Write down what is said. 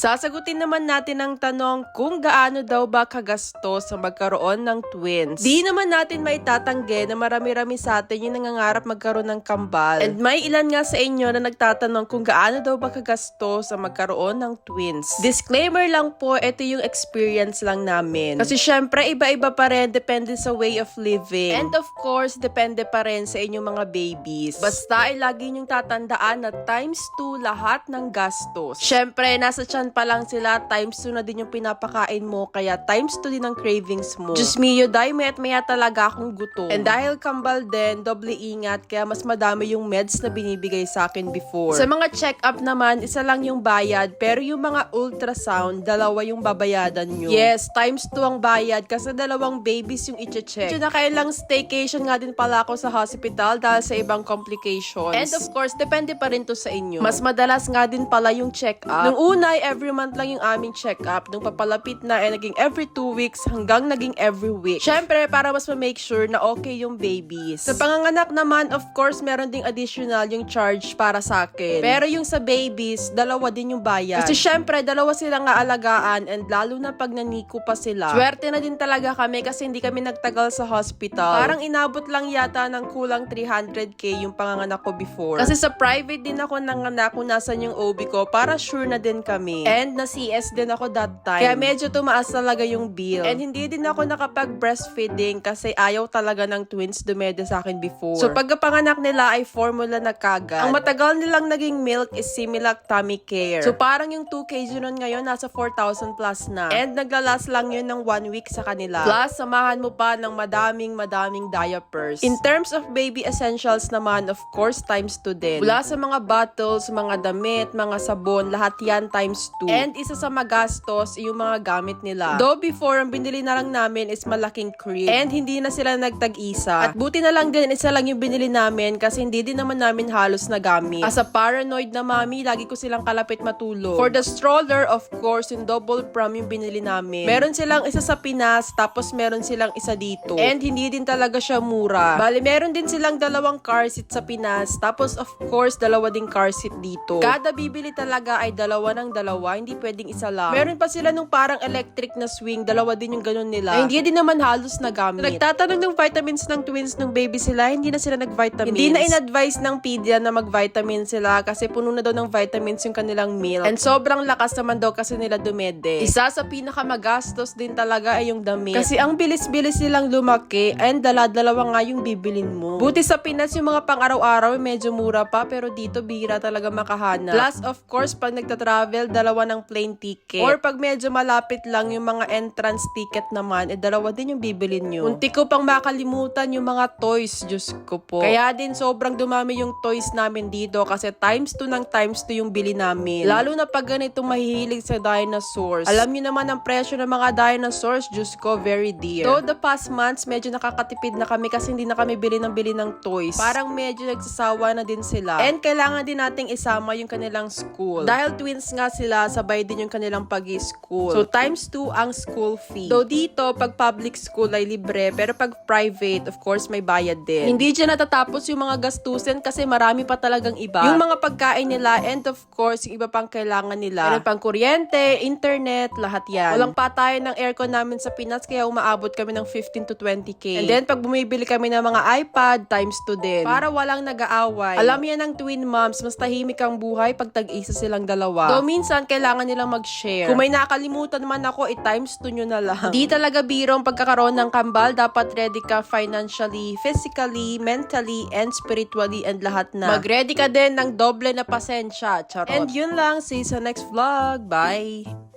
Sasagutin naman natin ang tanong kung gaano daw ba kagasto sa magkaroon ng twins. Di naman natin may tatanggi na marami-rami sa atin yung nangangarap magkaroon ng kambal. And may ilan nga sa inyo na nagtatanong kung gaano daw ba kagasto sa magkaroon ng twins. Disclaimer lang po, ito yung experience lang namin. Kasi syempre, iba-iba pa rin, depende sa way of living. And of course, depende pa rin sa inyong mga babies. Basta ay lagi niyong tatandaan na times 2 lahat ng gastos. Syempre, nasa tiyan pa lang sila, times 2 na din yung pinapakain mo, kaya times 2 din ang cravings mo. Diyos mio, dahil may at maya talaga akong gutom. And dahil kambal din, doble ingat, kaya mas madami yung meds na binibigay sa akin before. Sa mga check-up naman, isa lang yung bayad, pero yung mga ultrasound, dalawa yung babayadan nyo. Yes, times 2 ang bayad, kasi dalawang babies yung iche-check. Medyo nakailang staycation nga din pala ako sa hospital dahil sa ibang complications. And of course, depende pa rin to sa inyo. Mas madalas nga din pala yung check-up. Nung una, ay every month lang yung aming check-up. Nung papalapit na, ay naging every two weeks hanggang naging every week. Syempre, para mas ma-make sure na okay yung babies. Sa panganganak naman, of course, meron ding additional yung charge para sa akin. Pero yung sa babies, dalawa din yung bayad. Kasi syempre, dalawa silang aalagaan and lalo na pag naniko pa sila. Swerte na din talaga kami kasi hindi kami nagtagal sa hospital. Parang inabot lang yata ng kulang 300k yung panganganak ko before. Kasi sa private din ako nanganak kung nasan yung OB ko para sure na din kami. And na CS din ako that time. Kaya medyo tumaas talaga yung bill. And hindi din ako nakapag-breastfeeding kasi ayaw talaga ng twins dumede sa akin before. So pagkapanganak nila ay formula na kagad. Ang matagal nilang naging milk is Similac Tummy Care. So parang yung 2 kg nun ngayon nasa 4,000 plus na. And naglalas lang yun ng 1 week sa kanila. Plus, samahan mo pa ng madaming madaming diapers. In terms of baby essentials naman, of course, times 2 din. Mula sa mga bottles, mga damit, mga sabon, lahat yan times 2. And isa sa magastos, yung mga gamit nila. Though before, ang binili na lang namin is malaking crib. And hindi na sila nagtag-isa. At buti na lang din, isa lang yung binili namin kasi hindi din naman namin halos na gamit. As a paranoid na mami, lagi ko silang kalapit matulog. For the stroller, of course, yung double pram yung binili namin. Meron silang isa sa Pinas, tapos meron silang isa dito. And hindi din talaga siya mura. Bali, meron din silang dalawang car seat sa Pinas, tapos of course, dalawa ding car seat dito. Kada bibili talaga ay dalawa ng dalawa, hindi pwedeng isa lang. Meron pa sila nung parang electric na swing, dalawa din yung ganun nila. Ay, hindi din naman halos nagamit. Nagtatanong ng vitamins ng twins nung baby sila, hindi na sila nag-vitamins. Hindi na in-advise ng pedia na mag-vitamin sila kasi puno na daw ng vitamins yung kanilang milk. And sobrang lakas naman daw kasi nila dumede. Isa sa pinakamagastos din talaga ay yung damit. Kasi ang bilis-bilis nilang lumaki and dala-dalawa nga yung bibilin mo. Buti sa Pinas yung mga pang-araw-araw medyo mura pa pero dito bihira talaga makahanap. Plus of course pag nagta-travel dalawa ng plane ticket. Or pag medyo malapit lang yung mga entrance ticket naman eh dalawa din yung bibilin nyo. Unti ko pang makalimutan yung mga toys, Diyos ko po. Kaya din sobrang dumami yung toys namin dito kasi times 2 ng times 2 yung bili namin. Lalo na pag ganitong mahihilig sa dinosaurs. Alam niyo naman ang presyo ng mga dinosaurs, Diyos ko, very dear. Though the past months, medyo nakakatipid na kami kasi hindi na kami bili ng bili ng toys. Parang medyo nagsasawa na din sila. And kailangan din nating isama yung kanilang school. Dahil twins nga sila, sabay din yung kanilang pag-school. So times 2 ang school fee. Though dito, pag public school ay libre, pero pag private, of course, may bayad din. Hindi dyan natatapos yung mga gastusin kasi marami pa talagang iba. Yung mga pagkain nila, and of course, yung iba pang kailangan nila. Meron pang kuryente, internet, lahat yan. Walang patayan ng aircon namin sa Pinas, kaya umaabot kami ng 15 to 20k. And then, pag bumibili kami ng mga iPad, times 2 din. Para walang nag-aaway. Alam yan ng twin moms, mas tahimik ang buhay pag tag-isa silang dalawa. Though minsan, kailangan nilang mag-share. Kung may nakalimutan man ako, i-times 2 nyo na lang. Di talaga biro ang pagkakaroon ng kambal. Dapat ready ka financially, physically, mentally, and spiritually, and lahat na. Mag-ready ka din ng doble na pasensya. Charot. And yun lang. See you sa next vlog. Bye!